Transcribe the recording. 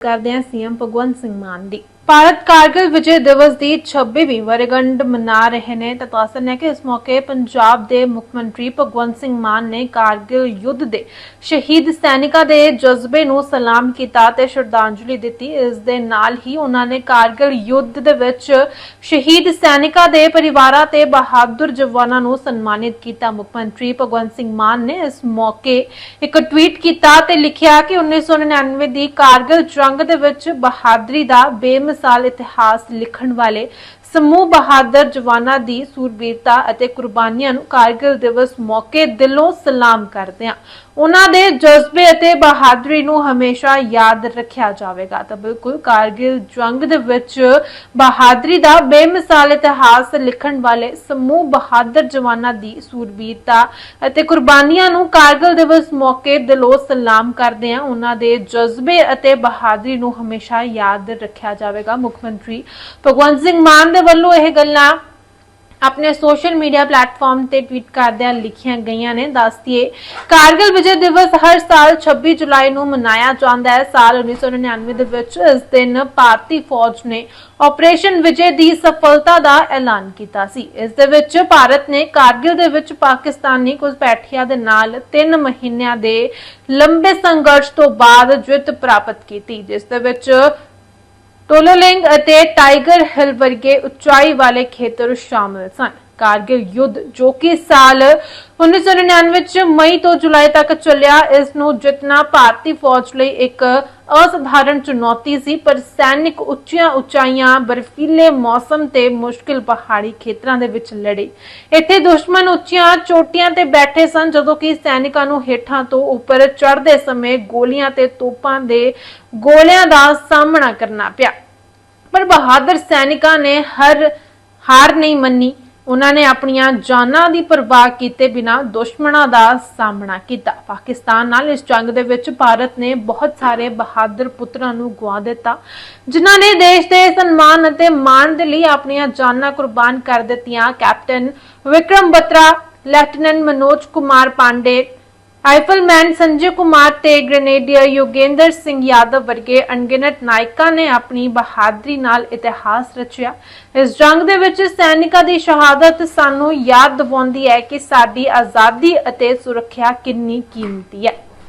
ਕਰਦੇ ਹਾਂ ਸੀਐਮ ਭਗਵੰਤ ਸਿੰਘ ਮਾਨ ਦੀ। ਭਾਰਤ ਕਾਰਗਿਲ ਵਿਜੇ ਦਿਵਸ ਦੀ 26ਵੀਂ ਵਰ੍ਹੇਗੰਢ ਮਨਾ ਰਹੇ ਨੇ। ਤਾਂ ਦੱਸਦੇ ਕਿ ਇਸ ਮੌਕੇ ਪੰਜਾਬ ਦੇ ਮੁੱਖ ਮੰਤਰੀ ਭਗਵੰਤ ਸਿੰਘ ਮਾਨ ਨੇ ਕਾਰਗਿਲ ਯੁੱਧ ਦੇ ਸ਼ਹੀਦ ਸੈਨਿਕਾਂ ਦੇ ਜਜ਼ਬੇ ਨੂੰ ਸਲਾਮ ਕੀਤਾ ਤੇ ਸ਼ਰਧਾਂਜਲੀ ਦਿੱਤੀ। ਇਸ ਦੇ ਨਾਲ ਹੀ ਉਹਨਾਂ ਨੇ ਕਾਰਗਿਲ ਯੁੱਧ ਦੇ ਵਿੱਚ ਸ਼ਹੀਦ ਸੈਨਿਕਾਂ ਦੇ ਪਰਿਵਾਰਾਂ ਤੇ ਬਹਾਦਰ ਜਵਾਨਾਂ ਨੂੰ ਸਨਮਾਨਿਤ ਕੀਤਾ। ਮੁੱਖ ਮੰਤਰੀ ਭਗਵੰਤ ਸਿੰਘ ਮਾਨ ਨੇ ਇਸ ਮੌਕੇ ਇੱਕ ਟਵੀਟ ਕੀਤਾ ਤੇ ਲਿਖਿਆ ਕਿ 1999 ਦੀ ਕਾਰਗਿਲ ਜੰਗ ਦੇ ਵਿੱਚ ਬਹਾਦਰੀ ਦਾ ਸਾਲ ਇਤਿਹਾਸ ਲਿਖਣ ਵਾਲੇ ਸਮੂਹ ਬਹਾਦਰ ਜਵਾਨਾਂ ਦੀ ਸੂਰਬੀਰਤਾ ਅਤੇ ਕੁਰਬਾਨੀਆਂ ਨੂੰ ਕਾਰਗਿਲ ਦਿਵਸ ਮੌਕੇ ਦਿਲੋਂ ਸਲਾਮ ਕਰਦੇ ਹਾਂ। ਉਹਨਾਂ ਦੇ ਜਜ਼ਬੇ ਅਤੇ ਬਹਾਦਰੀ ਨੂੰ ਹਮੇਸ਼ਾ ਯਾਦ ਰੱਖਿਆ ਜਾਵੇਗਾ। ਤਾਂ ਬਿਲਕੁਲ ਕਾਰਗਿਲ ਜੰਗ ਦੇ ਵਿੱਚ ਬਹਾਦਰੀ ਦਾ ਬੇਮਿਸਾਲ ਇਤਿਹਾਸ ਲਿਖਣ ਵਾਲੇ ਸਮੂਹ ਬਹਾਦਰ ਜਵਾਨਾਂ ਦੀ ਸੂਰਬੀਰਤਾ ਅਤੇ ਕੁਰਬਾਨੀਆਂ ਨੂੰ ਕਾਰਗਿਲ ਦਿਵਸ ਮੌਕੇ ਦਿਲੋਂ ਸਲਾਮ ਕਰਦੇ ਹਾਂ। ਉਹਨਾਂ ਦੇ ਜਜ਼ਬੇ ਅਤੇ ਬਹਾਦਰੀ ਨੂੰ ਹਮੇਸ਼ਾ ਯਾਦ ਰੱਖਿਆ ਜਾਵੇਗਾ। ਮੁੱਖ ਮੰਤਰੀ ਭਗਵੰਤ ਸਿੰਘ ਮਾਨ ਦੇ ਵੱਲੋਂ ਇਹ ਗੱਲਾਂ ਆਪਣੇ ਸੋਸ਼ਲ ਮੀਡੀਆ ਪਲੇਟਫਾਰਮ ਤੇ ਟਵੀਟ ਕਰਦਿਆਂ ਲਿਖੀਆਂ ਗਈਆਂ ਨੇ। ਦੱਸਦੀਏ ਕਾਰਗਿਲ ਵਿਜੇ ਦਿਵਸ ਹਰ ਸਾਲ 26 ਜੁਲਾਈ ਨੂੰ ਮਨਾਇਆ ਜਾਂਦਾ ਹੈ। ਸਾਲ 1999 ਦੇ ਵਿੱਚ ਇਸ ਦਿਨ ਭਾਰਤੀ ਫੌਜ ਨੇ ਆਪਰੇਸ਼ਨ ਵਿਜੇ ਦੀ ਸਫਲਤਾ ਦਾ ਐਲਾਨ ਕੀਤਾ ਸੀ। ਇਸ ਦੇ ਵਿੱਚ ਭਾਰਤ ਨੇ ਕਾਰਗਿਲ ਦੇ ਵਿੱਚ ਪਾਕਿਸਤਾਨੀ ਘੁਸਪੈਠੀਆਂ ਦੇ ਨਾਲ 3 ਮਹੀਨਿਆਂ ਦੇ ਲੰਬੇ ਸੰਘਰਸ਼ ਤੋਂ ਬਾਅਦ ਜਿੱਤ ਪ੍ਰਾਪਤ ਕੀਤੀ, ਜਿਸ ਦੇ ਵਿੱਚ ਟੋਲੋਲਿੰਗ ਅਤੇ ਟਾਈਗਰ ਹਿਲ ਵਰਗੇ ਉਚਾਈ ਵਾਲੇ ਖੇਤਰ ਸ਼ਾਮਲ ਸਨ। ਕਾਰਗਿਲ ਯੁੱਧ ਜੋ ਕਿ ਸਾਲ 1999 ਵਿੱਚ ਮਈ ਤੋਂ ਜੁਲਾਈ ਤੱਕ ਚੱਲਿਆ, ਇਸ ਨੂੰ ਜਿੱਤਣਾ ਭਾਰਤੀ ਫੌਜ ਲਈ ਇੱਕ ਅਸਧਾਰਨ ਚੁਣੌਤੀ ਸੀ, ਪਰ ਸੈਨਿਕ ਉੱਚੀਆਂ ਉਚਾਈਆਂ, ਬਰਫੀਲੇ ਮੌਸਮ ਤੇ ਮੁਸ਼ਕਿਲ ਪਹਾੜੀ ਖੇਤਰਾਂ ਦੇ ਵਿੱਚ ਲੜੇ। ਇੱਥੇ ਦੁਸ਼ਮਣ ਉੱਚੀਆਂ ਚੋਟੀਆਂ ਤੇ ਬੈਠੇ ਸਨ, ਜਦੋਂ ਕਿ ਸੈਨਿਕਾਂ ਨੂੰ ਹੇਠਾਂ ਤੋਂ ਉੱਪਰ ਚੜ੍ਹਦੇ ਸਮੇਂ ਗੋਲੀਆਂ ਤੇ ਤੋਪਾਂ ਦੇ ਗੋਲਿਆਂ ਦਾ ਸਾਹਮਣਾ ਕਰਨਾ ਪਿਆ। ਪਰ ਬਹਾਦਰ ਸੈਨਿਕਾਂ ਨੇ ਹਰ ਹਾਰ ਨਹੀਂ ਮੰਨੀ। ਉਹਨਾਂ ਨੇ ਆਪਣੀਆਂ ਜਾਨਾਂ ਦੀ ਪਰਵਾਹ ਕੀਤੇ ਬਿਨਾ ਦੁਸ਼ਮਣਾਂ ਦਾ ਸਾਹਮਣਾ ਕੀਤਾ। ਪਾਕਿਸਤਾਨ ਨਾਲ ਇਸ ਜੰਗ ਦੇ ਵਿੱਚ ਭਾਰਤ ਨੇ ਬਹੁਤ ਸਾਰੇ ਬਹਾਦਰ ਪੁੱਤਰਾਂ ਨੂੰ ਗਵਾ ਦਿੱਤਾ, ਜਿਨ੍ਹਾਂ ਨੇ ਦੇਸ਼ ਦੇ ਸਨਮਾਨ ਅਤੇ ਮਾਣ ਦੇ ਲਈ ਆਪਣੀਆਂ ਜਾਨਾਂ ਕੁਰਬਾਨ ਕਰ ਦਿੱਤੀਆਂ। Captain Vikram Batra lieutenant Manoj Kumar Pandey rifleman Sanjay Kumar ਤੇ ਗ੍ਰੇਨੇਡੀਅਰ ਯੋਗੇਂਦਰ ਸਿੰਘ ਯਾਦਵ ਵਰਗੇ ਅਣਗਿਣਤ ਨਾਇਕਾਂ ਨੇ ਆਪਣੀ ਬਹਾਦਰੀ ਨਾਲ ਇਤਿਹਾਸ ਰਚਿਆ। ਇਸ ਜੰਗ ਦੇ ਵਿੱਚ ਸੈਨਿਕਾਂ ਦੀ ਸ਼ਹਾਦਤ ਸਾਨੂੰ ਯਾਦ ਦਿਵਾਉਂਦੀ ਹੈ ਕਿ ਸਾਡੀ ਆਜ਼ਾਦੀ ਅਤੇ ਸੁਰੱਖਿਆ ਕਿੰਨੀ ਕੀਮਤੀ ਹੈ।